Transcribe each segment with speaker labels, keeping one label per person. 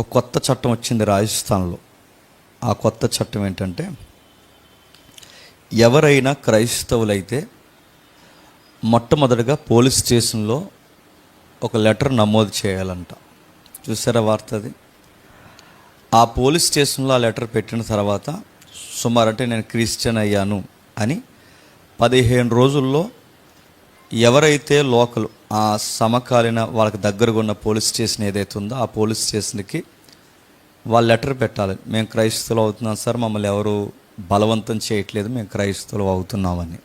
Speaker 1: ఒక కొత్త చట్టం వచ్చింది రాజస్థాన్లో. ఆ కొత్త చట్టం ఏంటంటే ఎవరైనా క్రైస్తవులైతే మొట్టమొదటిగా పోలీస్ స్టేషన్లో ఒక లెటర్ నమోదు చేయాలంట. చూసారా వార్త అది? ఆ పోలీస్ స్టేషన్లో ఆ లెటర్ పెట్టిన తర్వాత సుమారు అంటే నేను క్రిస్టియన్ అయ్యాను అని పదిహేను రోజుల్లో ఎవరైతే లోకల్ ఆ సమకాలీన వాళ్ళకి దగ్గరగా ఉన్న పోలీస్ స్టేషన్ ఏదైతే ఉందో ఆ పోలీస్ స్టేషన్కి వాళ్ళు లెటర్ పెట్టాలి. మేము క్రైస్తవులు అవుతున్నాం సార్ మమ్మల్ని ఎవరు బలవంతం చేయట్లేదు మేము క్రైస్తవులు అవుతున్నామని.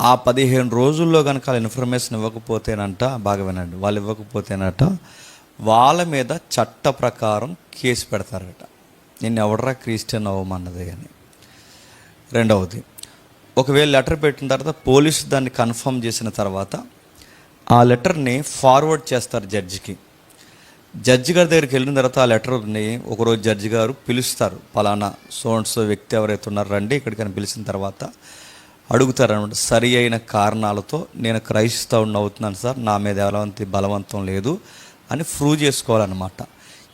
Speaker 1: ఆ పదిహేను రోజుల్లో కనుక వాళ్ళు ఇన్ఫర్మేషన్ ఇవ్వకపోతేనంట బాగా వినండి వాళ్ళు ఇవ్వకపోతేనట వాళ్ళ మీద చట్ట ప్రకారం కేసు పెడతారట. నేను ఎవడరా క్రిస్టియన్ అవ్వమన్నది అని. రెండవది ఒకవేళ లెటర్ పెట్టిన తర్వాత పోలీసు దాన్ని కన్ఫర్మ్ చేసిన తర్వాత ఆ లెటర్ని ఫార్వర్డ్ చేస్తారు జడ్జికి. జడ్జి గారి దగ్గరికి వెళ్ళిన తర్వాత ఆ లెటర్ని ఒకరోజు జడ్జి గారు పిలుస్తారు. పలానా సోన్సో వ్యక్తి ఎవరైతే ఉన్నారో రండి ఇక్కడికైనా పిలిచిన తర్వాత అడుగుతారనమాట సరి అయిన కారణాలతో నేను క్రైస్తవుని అవుతున్నాను సార్ నా మీద ఎలాంటి బలవంతం లేదు అని ప్రూవ్ చేసుకోవాలన్నమాట.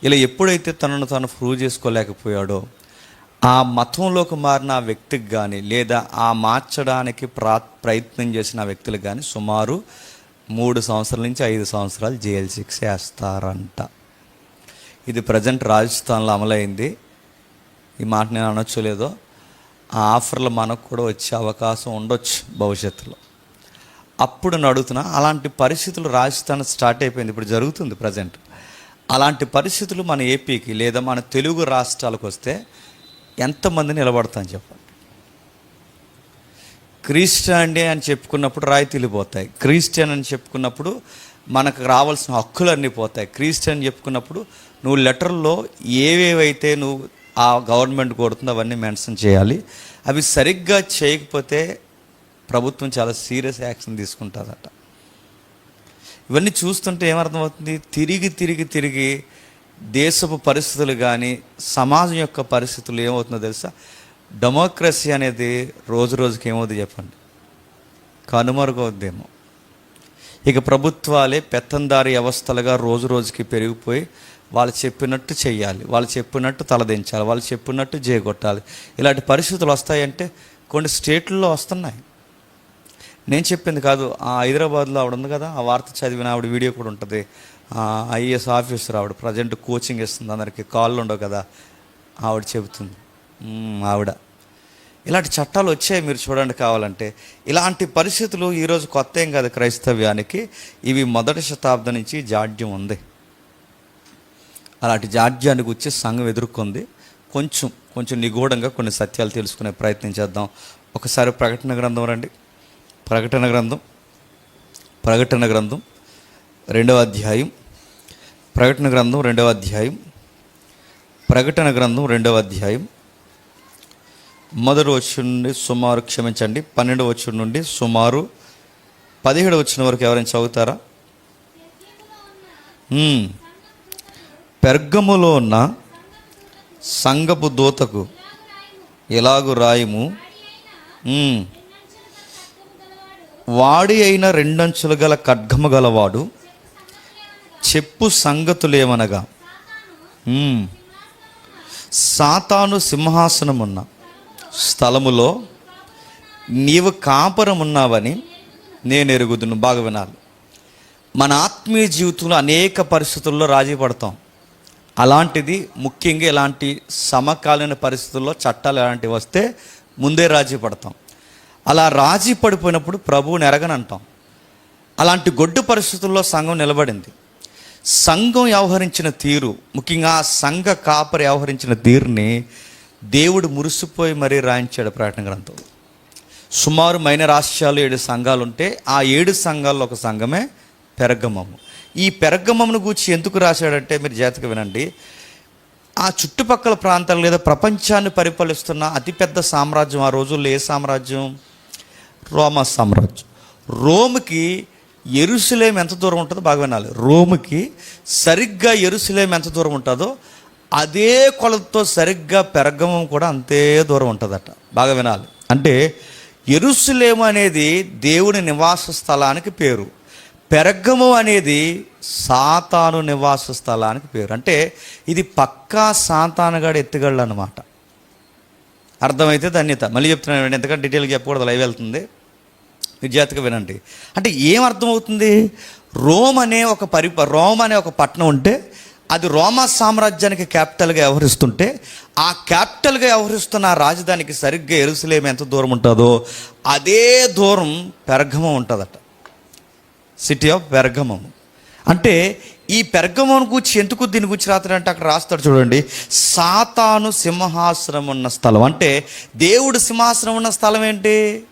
Speaker 1: ఇలా ఎప్పుడైతే తనను తాను ప్రూవ్ చేసుకోలేకపోయాడో ఆ మతంలోకి మారిన ఆ వ్యక్తికి కానీ లేదా ఆ మార్చడానికి ప్రా ప్రయత్నం చేసిన వ్యక్తులకు కానీ సుమారు మూడు సంవత్సరాల నుంచి ఐదు సంవత్సరాలు జైలు శిక్ష వేస్తారంట. ఇది ప్రజెంట్ రాజస్థాన్లో అమలైంది. ఈ మాట నేను అనొచ్చు లేదో ఆ ఆఫర్లు మనకు కూడా వచ్చే అవకాశం ఉండొచ్చు భవిష్యత్తులో. అప్పుడు నేను అడుగుతున్నా అలాంటి పరిస్థితులు రాజస్థాన్ స్టార్ట్ అయిపోయింది. ఇప్పుడు జరుగుతుంది ప్రజెంట్. అలాంటి పరిస్థితులు మన ఏపీకి లేదా మన తెలుగు రాష్ట్రాలకు వస్తే ఎంతమంది నిలబడతాను చెప్పండి క్రిస్టియానిటీ అని చెప్పుకున్నప్పుడు రాయితీలు పోతాయి. క్రిస్టియన్ అని చెప్పుకున్నప్పుడు మనకు రావాల్సిన హక్కులన్నీ పోతాయి. క్రిస్టియన్ చెప్పుకున్నప్పుడు నువ్వు లెటర్లో ఏవేవైతే నువ్వు ఆ గవర్నమెంట్ కోరుతుందో అవన్నీ మెన్షన్ చేయాలి. అవి సరిగ్గా చేయకపోతే ప్రభుత్వం చాలా సీరియస్ యాక్షన్ తీసుకుంటుందట. ఇవన్నీ చూస్తుంటే ఏమర్థమవుతుంది? తిరిగి తిరిగి తిరిగి దేశపు పరిస్థితులు కానీ సమాజం యొక్క పరిస్థితులు ఏమవుతుందో తెలుసా? డెమోక్రసీ అనేది రోజు రోజుకి ఏమవుతుంది చెప్పండి? కనుమరుగవుద్దేమో. ఇక ప్రభుత్వాలే పెత్తందారి వ్యవస్థలుగా రోజు రోజుకి పెరిగిపోయి వాళ్ళు చెప్పినట్టు చేయాలి వాళ్ళు చెప్పినట్టు తలదించాలి వాళ్ళు చెప్పినట్టు జేగొట్టాలి. ఇలాంటి పరిస్థితులు వస్తాయంటే కొన్ని స్టేట్లలో వస్తున్నాయి. నేను చెప్పింది కాదు ఆ హైదరాబాద్లో ఆవిడ ఉంది కదా ఆ వార్త చదివిన ఆవిడ వీడియో కూడా ఉంటుంది. ఐఏఎస్ ఆఫీసర్ ఆవిడ ప్రజెంట్ కోచింగ్ ఇస్తుంది అందరికి కాళ్ళు ఉండవు కదా ఆవిడ చెబుతుంది. ఆవిడ. ఇలాంటి చట్టాలు వచ్చాయి మీరు చూడండి కావాలంటే. ఇలాంటి పరిస్థితులు ఈరోజు కొత్త ఏం కాదు క్రైస్తవ్యానికి. ఇవి మొదటి శతాబ్దం నుంచి జాడ్యం ఉంది. అలాంటి జాడ్యానికి వచ్చి సంఘం ఎదుర్కొంది. కొంచెం కొంచెం నిగూఢంగా కొన్ని సత్యాలు తెలుసుకునే ప్రయత్నం చేద్దాం. ఒకసారి ప్రకటన గ్రంథం రండి. ప్రకటన గ్రంథం ప్రకటన గ్రంథం రెండవ అధ్యాయం. ప్రకటన గ్రంథం రెండవ అధ్యాయం. ప్రకటన గ్రంథం రెండవ అధ్యాయం. మొదటి వచ్చిన నుండి సుమారు క్షమించండి. పన్నెండు వచ్చిన నుండి సుమారు పదిహేడు వచ్చిన వరకు ఎవరైనా చదువుతారా? పెర్గములో ఉన్న సంగపు దూతకు ఎలాగు రాయము? వాడి అయిన రెండంచులు గల ఖడ్గము గలవాడు చెప్పు సంగతులేమనగా సాతాను సింహాసనమున్న స్థలములో నీవు కాపురమున్నావని నేను ఎరుగుదును. బాగా వినాలి. మన ఆత్మీయ జీవితంలో అనేక పరిస్థితుల్లో రాజీ పడతాం. అలాంటిది ముఖ్యంగా ఇలాంటి సమకాలీన పరిస్థితుల్లో చట్టాలు ఎలాంటివి వస్తే ముందే రాజీ పడతాం. అలా రాజీ పడిపోయినప్పుడు ప్రభువుని ఎరగనంటాం అలాంటి గొడ్డు పరిస్థితుల్లో సంఘం నిలబడింది. సంఘం వ్యవహరించిన తీరు ముఖ్యంగా ఆ సంఘ కాపరి వ్యవహరించిన తీరుని దేవుడు మురిసిపోయి మరీ రాయించాడు ప్రకటన గ్రంథం. సుమారు మైనర్ రాష్ట్రాలు ఏడు సంఘాలు ఉంటే ఆ ఏడు సంఘాల్లో ఒక సంఘమే పెరగమము. ఈ పెరగమమును గూర్చి ఎందుకు రాశాడంటే మీరు జాతక వినండి. ఆ చుట్టుపక్కల ప్రాంతాలు లేదా ప్రపంచాన్ని పరిపాలిస్తున్న అతిపెద్ద సామ్రాజ్యం ఆ రోజుల్లో ఏ సామ్రాజ్యం? రోమా సామ్రాజ్యం. రోమ్కి ఎరుసలేం ఎంత దూరం ఉంటుందో బాగా వినాలి. రోమ్కి సరిగ్గా ఎరుసలేం ఎంత దూరం ఉంటుందో అదే కొలతతో సరిగ్గా పెరగమం కూడా అంతే దూరం ఉంటుందట. బాగా వినాలి. అంటే ఎరుసలేము అనేది దేవుని నివాస స్థలానికి పేరు. పెరగము అనేది సాతాను నివాస స్థలానికి పేరు. అంటే ఇది పక్కా సాతానుగాడు ఎత్తుగళ్ళు అనమాట అర్థమైతే ధన్యత మళ్ళీ చెప్తున్నాను ఎందుకంటే డీటెయిల్గా చెప్పకూడదు లైవ్ వెళ్తుంది. విద్యార్థిగా వినండి. అంటే ఏం అర్థమవుతుంది? రోమ్ అనే ఒక పరి రోమ్ అనే ఒక పట్టణం ఉంటే అది రోమా సామ్రాజ్యానికి క్యాపిటల్గా వ్యవహరిస్తుంటే ఆ క్యాపిటల్గా వ్యవహరిస్తున్న రాజధానికి సరిగ్గా ఎరుసలేం ఎంత దూరం ఉంటుందో అదే దూరం పెరగమం ఉంటుందట. City of Pergamum. అంటే ఈ పెరగమం గురించి ఎందుకు దీని గురించి రాత్రంటే అక్కడ రాస్తాడు చూడండి సాతాను సింహాసనం ఉన్న స్థలం. అంటే దేవుడు సింహాసనం ఉన్న స్థలం ఏంటి?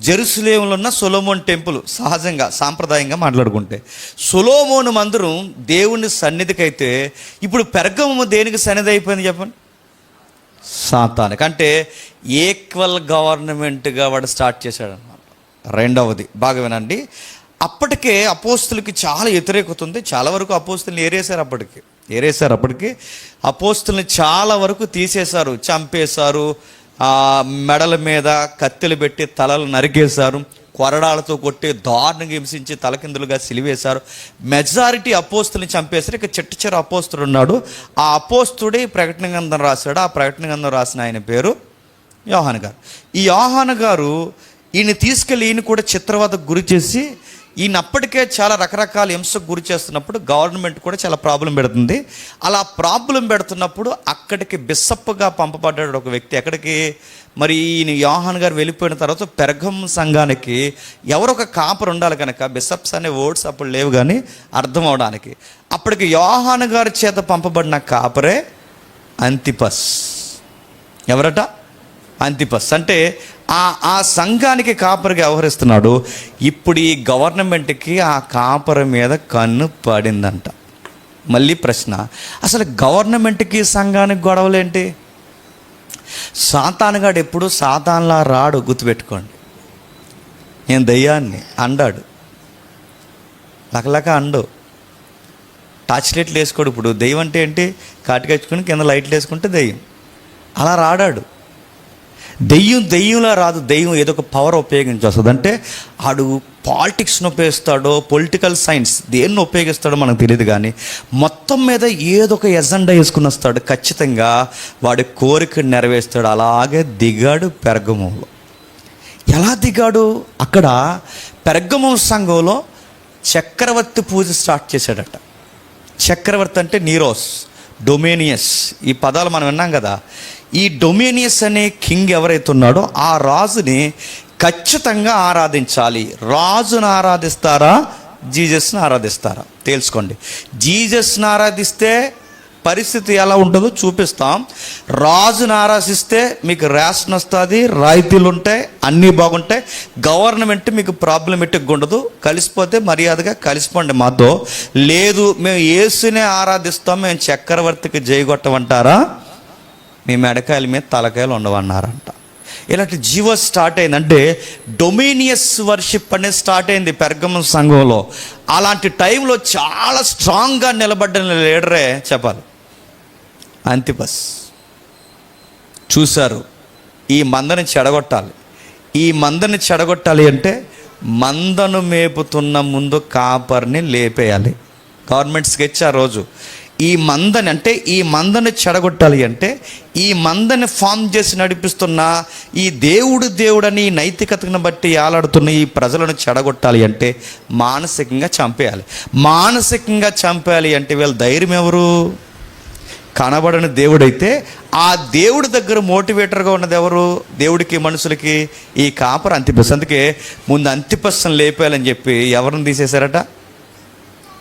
Speaker 1: జెరూసలేంలో ఉన్న సొలోమోన్ టెంపుల్ సహజంగా సాంప్రదాయంగా మాట్లాడుకుంటే. సొలోమోను మందిరం దేవుని సన్నిధికి అయితే ఇప్పుడు పెరగము దేనికి సన్నిధి అయిపోయింది చెప్పండి? సాతానికి. అంటే ఈక్వల్ గవర్నమెంట్గా వాడు స్టార్ట్ చేశాడు అనమాట రెండవది బాగా వినండి. అప్పటికే అపోస్తులకి చాలా వ్యతిరేకత ఉంది చాలా వరకు అపోస్తుల్ని ఏరేశారు అప్పటికి. ఏరేశారు అప్పటికి. అపోస్తుల్ని చాలా వరకు తీసేశారు. చంపేశారు. ఆ మెడల మీద కత్తెలు పెట్టి తలలు నరికేశారు. కొరడాలతో కొట్టి దారుణంగా హింసించి తలకిందులుగా సిలివేశారు. మెజారిటీ అపోస్తుల్ని చంపేశారు. ఇక చిట్టచిర అపోస్తుడు ఉన్నాడు. ఆ అపోస్తుడే ప్రకటన గంధం రాశాడు. ఆ ప్రకటన గంధం రాసిన ఆయన పేరు యోహాన్ గారు. ఈ యోహాన్ గారు ఈయన తీసుకెళ్ళి ఈయన కూడా చిత్రవదకు గురి చేసి ఈయన అప్పటికే చాలా రకరకాల హింసకు గురి చేస్తున్నప్పుడు గవర్నమెంట్ కూడా చాలా ప్రాబ్లం పెడుతుంది. అలా ప్రాబ్లం పెడుతున్నప్పుడు అక్కడికి బిస్సప్గా పంపబడ్డాడు ఒక వ్యక్తి. ఎక్కడికి మరి ఈయన యోహాన్ గారు వెళ్ళిపోయిన తర్వాత పెరగం సంఘానికి ఎవరొక ఒక కాపర్ ఉండాలి కనుక బిసప్స్ అనే వర్డ్స్ అప్పుడు లేవు కానీ అర్థం అవడానికి. అప్పటికి యోహాన్ గారి చేత పంపబడిన కాపరే అంతిపస్. ఎవరట? అంతిపస్. అంటే ఆ ఆ సంఘానికి కాపరిగా వ్యవహరిస్తున్నాడు. ఇప్పుడు ఈ గవర్నమెంట్కి ఆ కాపరి మీద కన్ను పడిందంట. మళ్ళీ ప్రశ్న. అసలు గవర్నమెంట్కి సంఘానికి గొడవలేంటి? సాతానుగాడు ఎప్పుడు సాతాన్లా రాడు గుర్తుపెట్టుకోండి. నేను దయ్యాన్ని అండాడు. లకలక అండు. టార్చ్ లైట్లు వేసుకోడు ఇప్పుడు. దెయ్యం అంటే ఏంటి? కాటికెచ్చుకుని కింద లైట్లు వేసుకుంటే దెయ్యం. అలా రాడాడు. దెయ్యం దెయ్యంలా రాదు. దెయ్యం ఏదో ఒక పవర్ ఉపయోగించేస్తుంది. అంటే ఆడు పాలిటిక్స్ని ఉపయోగిస్తాడో పొలిటికల్ సైన్స్ దేన్ని ఉపయోగిస్తాడో మనకు తెలియదు కానీ మొత్తం మీద ఏదో ఒక ఎజెండా వేసుకుని వస్తాడు. ఖచ్చితంగా వాడి కోరిక నెరవేరుస్తాడు. అలాగే దిగాడు పెరగమంలో. ఎలా దిగాడు? అక్కడ పెరగమం సంఘంలో చక్రవర్తి పూజ స్టార్ట్ చేశాడట. చక్రవర్తి అంటే నీరోస్. డొమేనియస్. ఈ పదాలు మనం విన్నాం కదా. ఈ డొమేనియస్ అనే కింగ్ ఎవరైతే ఉన్నాడో ఆ రాజుని ఖచ్చితంగా ఆరాధించాలి. రాజును ఆరాధిస్తారా? జీజస్ని ఆరాధిస్తారా? తెలుసుకోండి జీజస్ని ఆరాధిస్తే పరిస్థితి ఎలా ఉంటుందో చూపిస్తాం. రాజును ఆరాశిస్తే మీకు రేషన్ వస్తుంది రాయితీలు ఉంటాయి అన్నీ బాగుంటాయి. గవర్నమెంట్ మీకు ప్రాబ్లమెటిక్గా ఉండదు. కలిసిపోతే మర్యాదగా కలిసిపోండి మాతో. లేదు మేము ఏసునే ఆరాధిస్తాం మేము చక్రవర్తికి జయగొట్టమంటారా మీ మెడకాయల మీద తలకాయలు ఉండవన్నారంట. ఇలాంటి జీవ స్టార్ట్ అయిందంటే డొమినియస్ వర్షిప్ అనేది స్టార్ట్ అయింది పెర్గమ సంఘంలో. అలాంటి టైంలో చాలా స్ట్రాంగ్గా నిలబడ్డ లీడరే చెప్పాలి. అంతిపస్. చూశారు ఈ మందని చెడగొట్టాలి. ఈ మందని చెడగొట్టాలి అంటే మందను మేపుతున్న ముందు కాపర్ని లేపేయాలి. గవర్నమెంట్ స్కెచ్ ఆ రోజు. ఈ మందని అంటే ఈ మందని చెడగొట్టాలి అంటే ఈ మందని ఫామ్ చేసి నడిపిస్తున్న ఈ దేవుడు దేవుడని ఈ నైతికతను బట్టి ఆలాడుతున్న ఈ ప్రజలను చెడగొట్టాలి అంటే మానసికంగా చంపేయాలి. మానసికంగా చంపేయాలి అంటే వీళ్ళ ధైర్యం ఎవరు? కనబడని దేవుడైతే ఆ దేవుడి దగ్గర మోటివేటర్గా ఉన్నది ఎవరు? దేవుడికి మనుషులకి ఈ కాపర్ అంతిపస్. అందుకే ముందు అంతిపస్సును లేపేయాలని చెప్పి ఎవరిని తీసేశారట?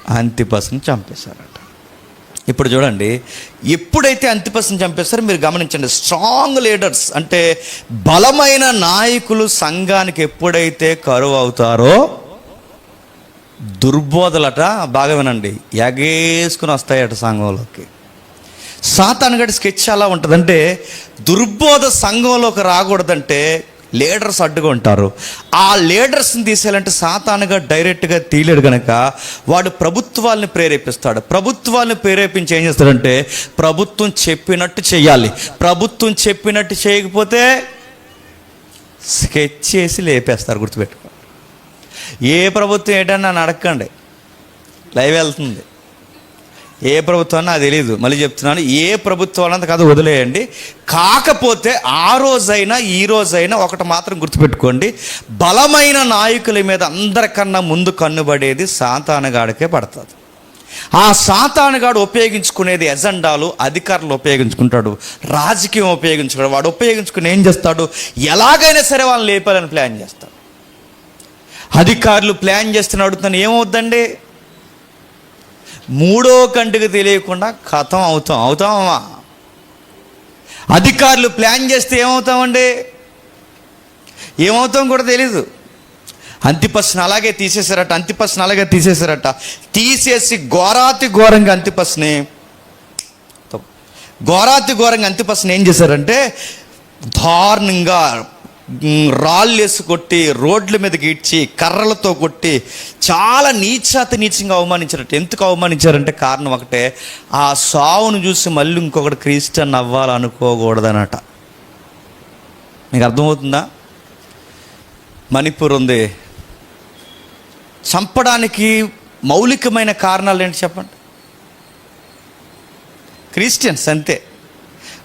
Speaker 1: అంతిపస్సును చంపేశారట. ఇప్పుడు చూడండి ఎప్పుడైతే అంతిపస్సును చంపేస్తారో మీరు గమనించండి స్ట్రాంగ్ లీడర్స్ అంటే బలమైన నాయకులు సంఘానికి ఎప్పుడైతే కరువు అవుతారో దుర్బోధలట బాగా వినండి ఎగేసుకుని వస్తాయట సంఘంలోకి. సాతానుగడి స్కెచ్ ఎలా ఉంటుందంటే దుర్బోధ సంఘంలోకి రాకూడదంటే లీడర్స్ అడ్డుగా ఉంటారు. ఆ లీడర్స్ని తీసేయాలంటే సాతానుగా డైరెక్ట్గా తీయలేడు కనుక వాడు ప్రభుత్వాల్ని ప్రేరేపిస్తాడు. ప్రభుత్వాల్ని ప్రేరేపించి ఏం చేస్తాడంటే ప్రభుత్వం చెప్పినట్టు చేయాలి ప్రభుత్వం చెప్పినట్టు చేయకపోతే స్కెచ్ చేసి లేపేస్తారు గుర్తుపెట్టుకో. ఏ ప్రభుత్వం ఏంటని నన్ను అడగండి లైవ్ వెళ్తుంది. ఏ ప్రభుత్వం నాకు తెలియదు మళ్ళీ చెప్తున్నాను ఏ ప్రభుత్వం అన్నది కాదు వదిలేయండి. కాకపోతే ఆ రోజైనా ఈ రోజైనా ఒకటి మాత్రం గుర్తుపెట్టుకోండి. బలమైన నాయకుల మీద అందరికన్నా ముందు కన్నుబడేది సాతానగాడికే పడుతుంది. ఆ సాతానుగాడు ఉపయోగించుకునేది ఎజెండాలు అధికారులు ఉపయోగించుకుంటాడు రాజకీయం ఉపయోగించుకుంటాడు. వాడు ఉపయోగించుకుని ఏం చేస్తాడు? ఎలాగైనా సరే వాళ్ళని లేపాలని ప్లాన్ చేస్తాడు. అధికారులు ప్లాన్ చేస్తున్న అడుగుతాను ఏమవుద్దండి? మూడో కంటికి తెలియకుండా కథం అవుతాం అవుతామమ్మా అధికారులు ప్లాన్ చేస్తే ఏమవుతామండి? ఏమవుతాం కూడా తెలీదు. అంతిపస్సును అలాగే తీసేశారట అంతిపస్సును అలాగే తీసేశారట. తీసేసి ఘోరాతి ఘోరంగా అంతిపస్సుని ఘోరాతి ఘోరంగా అంతిపస్సుని ఏం చేశారంటే దారుణంగా రాళ్ళు వేసి కొట్టి రోడ్ల మీదకి గీడ్చి కర్రలతో కొట్టి చాలా నీచాతి నీచంగా అవమానించారట. ఎందుకు అవమానించారంటే కారణం ఒకటే ఆ సావును చూసి మళ్ళీ ఇంకొకటి క్రిస్టియన్ అవ్వాలనుకోకూడదనట మీకు అర్థమవుతుందా? మణిపూర్ ఉంది. చంపడానికి మౌలికమైన కారణాలు ఏంటి చెప్పండి? క్రిస్టియన్స్ అంతే.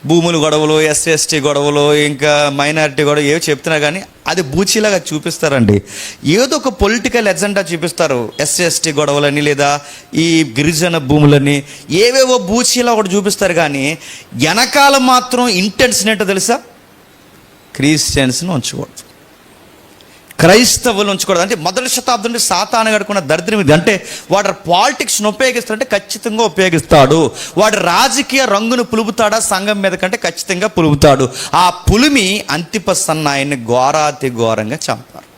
Speaker 1: భూములు గొడవలు ఎస్సీ ఎస్టీ గొడవలు ఇంకా మైనారిటీ గొడవ ఏవో చెప్తున్నా కానీ అది బూచీలాగా చూపిస్తారండి. ఏదో ఒక పొలిటికల్ ఎజెండా చూపిస్తారు ఎస్సీ ఎస్టీ గొడవలని లేదా ఈ గిరిజన భూములని. ఏవేవో బూచీలా ఒకటి చూపిస్తారు కానీ వెనకాల మాత్రం ఇంటెన్స్ ఏంటో తెలుసా? క్రిస్టియన్స్ని ఉంచకూడదు క్రైస్తవులు ఉంచకూడదు. అంటే మొదటి శతాబ్దం నుండి సాతాను గడుకున్న దరిద్రం ఇది. అంటే వాడు పాలిటిక్స్ను ఉపయోగిస్తాడంటే ఖచ్చితంగా ఉపయోగిస్తాడు. వాడు రాజకీయ రంగును పులుపుతాడా? సంఘం మీద కంటే ఖచ్చితంగా పులుపుతాడు. ఆ పులిమి అంతిపసన్న ఆయన్ని ఘోరాతి ఘోరంగా చంపారు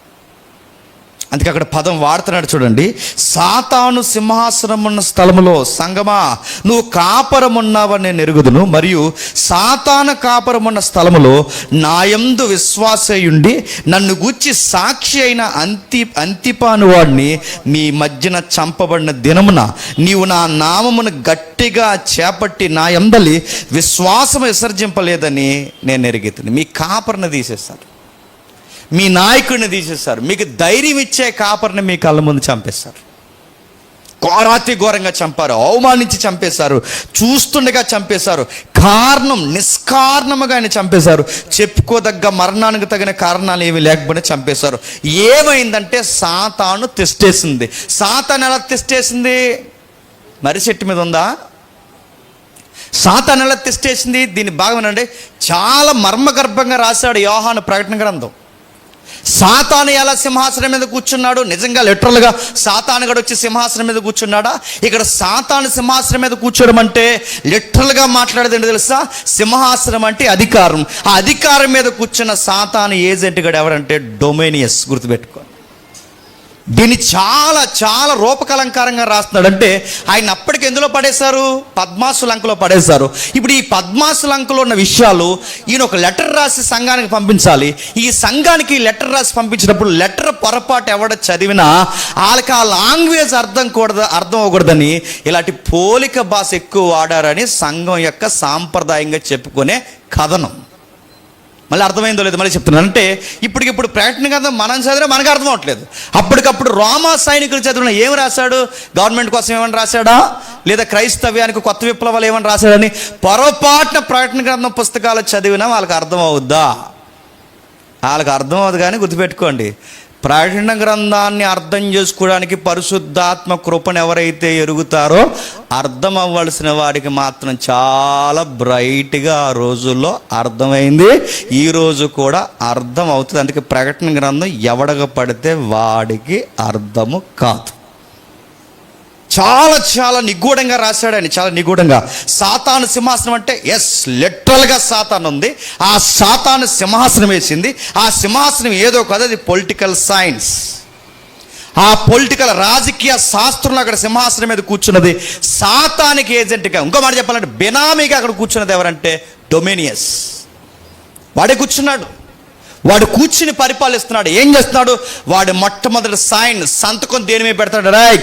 Speaker 1: అందుకే అక్కడ పదం వాడుతున్నాడు చూడండి. సాతాను సింహాసనం ఉన్న స్థలములో సంగమా నువ్వు కాపరమున్నావని నేను ఎరుగుదును మరియు సాతాన కాపరమున్న స్థలములో నాయందు విశ్వాసయుండి నన్ను గూర్చి సాక్షి అయిన అంతి అంతిపాను వాడిని మీ మధ్యన చంపబడిన దినమున నీవు నా నామమును గట్టిగా చేపట్టి నా ఎందలి విశ్వాసం విసర్జింపలేదని నేను ఎరిగితుంది మీ కాపరను తీసేస్తాను మీ నాయకుడిని తీసేస్తారు మీకు ధైర్యం ఇచ్చే కాపరిని మీ కళ్ళ ముందు చంపేస్తారు ఘోరాతి ఘోరంగా చంపారు. అవమానించి చంపేశారు. చూస్తుండగా చంపేశారు. కారణం నిష్కారణముగా ఆయన చంపేశారు. చెప్పుకోదగ్గ మరణానికి తగిన కారణాలు ఏమి లేకపోయినా చంపేశారు. ఏమైందంటే సాతాను తెస్టేసింది సాతాను ఎలా తెస్టేసింది మరి చెట్టు మీద ఉందా? సాతాను ఎలా తెస్టేసింది దీన్ని బాగా చాలా మర్మగర్భంగా రాశాడు యోహాను ప్రకటన గ్రంథం. సాతాను ఎలా సింహాసనం మీద కూర్చున్నాడు? నిజంగా లిటరల్గా సాతానుగడు వచ్చి సింహాసనం మీద కూర్చున్నాడా? ఇక్కడ సాతాను సింహాసనం మీద కూర్చోడం అంటే లిటరల్గా మాట్లాడేది తెలుసా? సింహాసనం అంటే అధికారం. ఆ అధికారం మీద కూర్చున్న సాతాను ఏజెంట్ గడు ఎవరంటే? డొమేనియస్ గుర్తుపెట్టుకో. దీన్ని చాలా చాలా రూపకలంకారంగా రాస్తున్నాడు అంటే ఆయన అప్పటికి ఎందులో పడేశారు? పద్మాసు లంకలో పడేశారు. ఇప్పుడు ఈ పద్మాసు లంకలో ఉన్న విషయాలు ఈయన ఒక లెటర్ రాసి సంఘానికి పంపించాలి. ఈ సంఘానికి లెటర్ రాసి పంపించినప్పుడు లెటర్ పొరపాటు ఎవడ చదివినా వాళ్ళకి ఆ లాంగ్వేజ్ అర్థం కూడదు అర్థం అవ్వకూడదని ఇలాంటి పోలిక భాష ఎక్కువ వాడారని సంఘం యొక్క సాంప్రదాయంగా చెప్పుకునే కథనం. మళ్ళీ అర్థమైందో లేదు మళ్ళీ చెప్తున్నాను. అంటే ఇప్పటికిప్పుడు ప్రకటన గ్రంథం మనం చదివినా మనకు అర్థం అవట్లేదు అప్పటికప్పుడు రోమా సైనికులు చదివిన ఏం రాశాడు? గవర్నమెంట్ కోసం ఏమని రాశాడా? లేదా క్రైస్తవ్యానికి కొత్త విప్లవాలు ఏమని రాశాడని పొరపాటున ప్రకటన గ్రంథం పుస్తకాలు చదివినా వాళ్ళకి అర్థం అవుద్దా? వాళ్ళకి అర్థం అవ్వదు కానీ గుర్తుపెట్టుకోండి. ప్రకటన గ్రంథాన్ని అర్థం చేసుకోవడానికి పరిశుద్ధాత్మ కృపను ఎవరైతే ఎరుగుతారో అర్థం అవ్వాల్సిన వాడికి మాత్రం చాలా బ్రైట్గా ఆ రోజుల్లో అర్థమైంది. ఈ రోజు కూడా అర్థం అవుతుంది. అందుకే ప్రకటన గ్రంథం ఎవడగ పడితే వాడికి అర్థము కాదు. చాలా చాలా నిగూఢంగా రాశాడు ఆయన చాలా నిగూఢంగా. సాతాను సింహాసనం అంటే ఎస్ లిటరల్గా సాతాను ఉంది. ఆ సాతాను సింహాసనం వేసింది. ఆ సింహాసనం ఏదో కదా అది పొలిటికల్ సైన్స్ ఆ పొలిటికల్ రాజకీయ శాస్త్రంలో అక్కడ సింహాసనం మీద కూర్చున్నది. సాతానికి ఏజెంట్గా ఇంకో మాట చెప్పాలంటే బినామీగా అక్కడ కూర్చున్నది ఎవరంటే డొమినియస్ వాడే కూర్చున్నాడు. వాడు కూర్చుని పరిపాలిస్తున్నాడు. ఏం చేస్తున్నాడు? వాడు మొట్టమొదటి సైన్ సంతకం దేని మీద పెడతాడు? రాయ్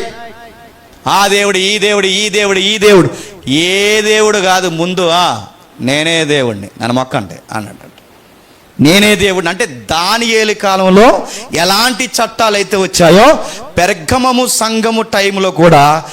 Speaker 1: ఆ దేవుడు ఈ దేవుడు ఈ దేవుడు ఈ దేవుడు. ఏ దేవుడు కాదు ముందు ఆ నేనే దేవుడిని నన్ను మొక్క అంటే అన్నట్టు. నేనే దేవుడిని అంటే దానియేలు కాలంలో ఎలాంటి చట్టాలు అయితే వచ్చాయో పెర్గమము సంఘము టైంలో కూడా